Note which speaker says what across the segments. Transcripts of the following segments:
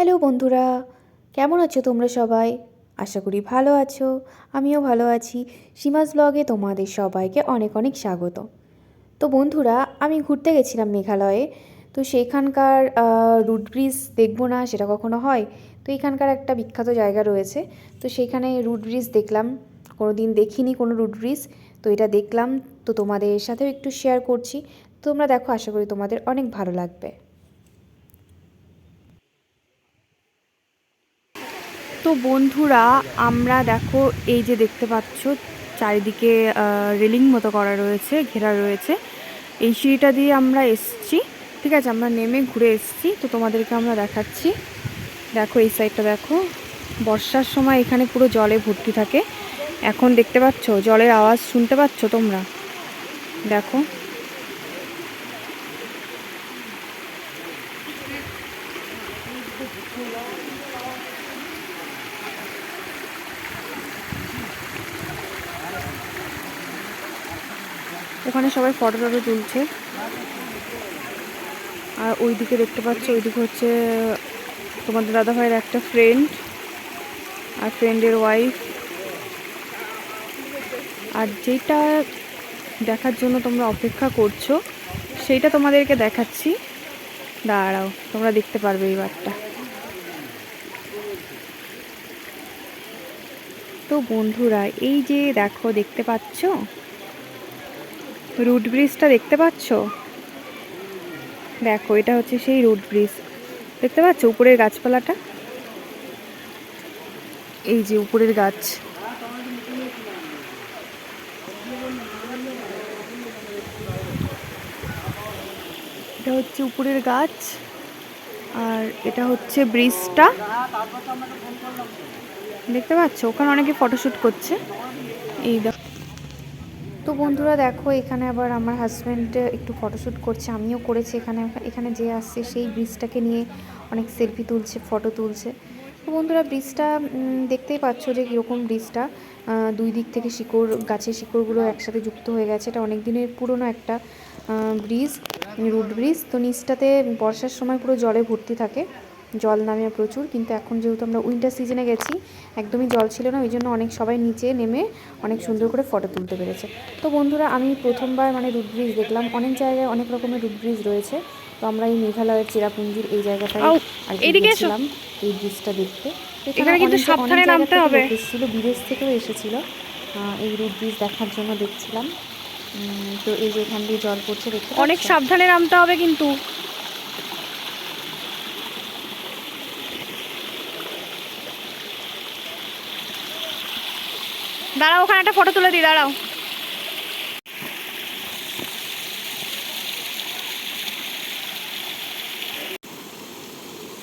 Speaker 1: Hello বন্ধুরা, কেমন আছো তোমরা সবাই? আশা করি ভালো আছো, আমিও ভালো আছি। সীমাস ব্লগে তোমাদের সবাইকে অনেক অনেক স্বাগত। তো বন্ধুরা, আমি ঘুরতে গেছিলাম মেঘালয়ে। তো সেইখানকার রুট ব্রিজ দেখব না সেটা কখনো হয়? তো এখানকার একটা বিখ্যাত জায়গা রয়েছে। তো সেইখানে রুট ব্রিজ দেখলাম। কোনো দিন দেখিনি কোনো রুট ব্রিজ তো এটা দেখলাম। তো তোমাদের সাথেও একটু শেয়ার করছি। তোমরা দেখো, আশা করি তোমাদের অনেক ভালো লাগবে। তো বন্ধুরা, আমরা দেখো এই যে দেখতে পাচ্ছ, চারিদিকে রেলিং মতো করা রয়েছে, ঘেরা রয়েছে। এই সিঁড়িটা দিয়ে আমরা এসছি, ঠিক আছে? আমরা নেমে ঘুরে এসছি। তো তোমাদেরকে আমরা দেখাচ্ছি। দেখো, এই সাইডটা দেখো। বর্ষার সময় এখানে পুরো জলে ভর্তি থাকে। এখন দেখতে পাচ্ছ? জলের আওয়াজ শুনতে পাচ্ছ তোমরা? দেখো। ওখানে সবাই ফটো টটো তুলছে। আর ওইদিকে দেখতে পাচ্ছ, ওইদিকে হচ্ছে তোমাদের দাদা ভাইয়ের একটা ফ্রেন্ড আর ফ্রেন্ডের ওয়াইফ আর যেটা দেখার জন্য তোমরা অপেক্ষা করছ সেইটা তোমাদেরকে দেখাচ্ছি। দাঁড়াও, তোমরা দেখতে পারবে এইবারটা তো বন্ধুরা, এই যে দেখো, দেখতে পাচ্ছ? রুট ব্রিজটা দেখতে পাচ্ছ? দেখো, এটা হচ্ছে সেই রুট ব্রিজ দেখতে পাচ্ছ উপরের গাছপালাটা? এই যে উপরের গাছ। এটা হচ্ছে উপরের গাছ, আর এটা হচ্ছে ব্রিজটা দেখতে পাচ্ছ? ওখানে অনেকে ফটোশ্যুট করছে। এই দেখো। তো বন্ধুরা দেখো, এখানে আবার আমার হাজব্যান্ড একটু ফটোশ্যুট করছে, আমিও করেছি এখানে এখানে যে আসছে সেই ব্রিজটাকে নিয়ে অনেক সেলফি তুলছে ফটো তুলছে। তো বন্ধুরা ব্রিজটা দেখতেই পাচ্ছ যে কীরকম ব্রিজটা দুই দিক থেকে শিকড়, গাছের শিকড়গুলো একসাথে যুক্ত হয়ে গেছে। এটা অনেক দিনের পুরনো একটা ব্রিজ রুট ব্রিজ তো নিচটাতে বর্ষার সময় পুরো জলে ভর্তি থাকে। জল নামে প্রচুর কিন্তু এখন যেহেতু আমরা উইন্টার সিজনে গেছি একদমই জল ছিল না ওই জন্য অনেক সবাই নিচে নেমে অনেক সুন্দর করে ফটো তুলতে পেরেছে। তো বন্ধুরা আমি প্রথমবার মানে রুট ব্রিজ দেখলাম অনেক জায়গায় অনেক রকমের রুট ব্রিজ রয়েছে তো আমরা এই মেঘালয়ের চেরাপুঞ্জির এই জায়গাটায় গেছিলাম এই ব্রিজটা দেখতে।
Speaker 2: এখানে কিন্তু সাবধানে নামতে হবে।
Speaker 1: এসেছিল বিদেশ থেকেও এসেছিল এই রুট ব্রিজ দেখার জন্য দেখছিলাম। তো এই যে এখান দিয়ে জল পড়ছে দেখতে
Speaker 2: অনেক সাবধানে নামতে হবে কিন্তু। দাঁড়াও ওখানে একটা ফটো তুলে দিই দাঁড়াও।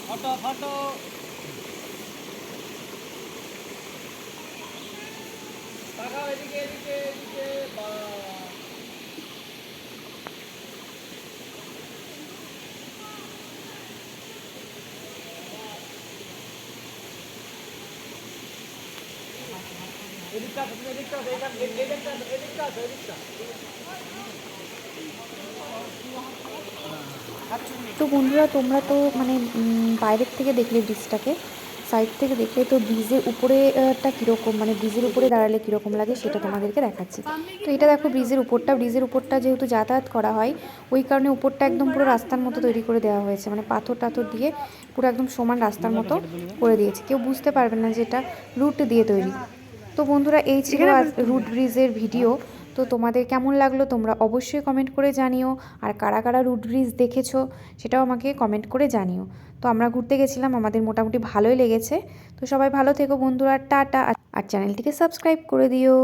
Speaker 3: ফটো ফটো এদিকে এদিকে এদিকে বা
Speaker 1: তো বন্ধুরা, তোমরা তো মানে বাইরের থেকে দেখলে ব্রিজটাকে সাইড থেকে দেখলে তো ব্রিজের উপরেটা কীরকম মানে ব্রিজের উপরে দাঁড়ালে কীরকম লাগে সেটা তোমাদেরকে দেখাচ্ছি। তো এটা দেখো ব্রিজের উপরটা ব্রিজের উপরটা যেহেতু যাতায়াত করা হয়, ওই কারণে উপরটা একদম পুরো রাস্তার মতো তৈরি করে দেওয়া হয়েছে মানে পাথর টাথর দিয়ে পুরো একদম সমান রাস্তার মতো করে দিয়েছে। কেউ বুঝতে পারবে না যে এটা রুট দিয়ে তৈরি। তো বন্ধুরা এই ছিল রুট ব্রিজের ভিডিও। তো তোমাদের কেমন লাগল তোমরা অবশ্যই কমেন্ট করে জানিও। আর কারা কারা রুট ব্রিজ দেখেছ সেটাও আমাকে কমেন্ট করে জানিও। তো আমরা ঘুরতে গেছিলাম আমাদের মোটামুটি ভালোই লেগেছে। তো সবাই ভালো থেকো বন্ধুরা টাটা। আর চ্যানেলটিকে সাবস্ক্রাইব করে দিও।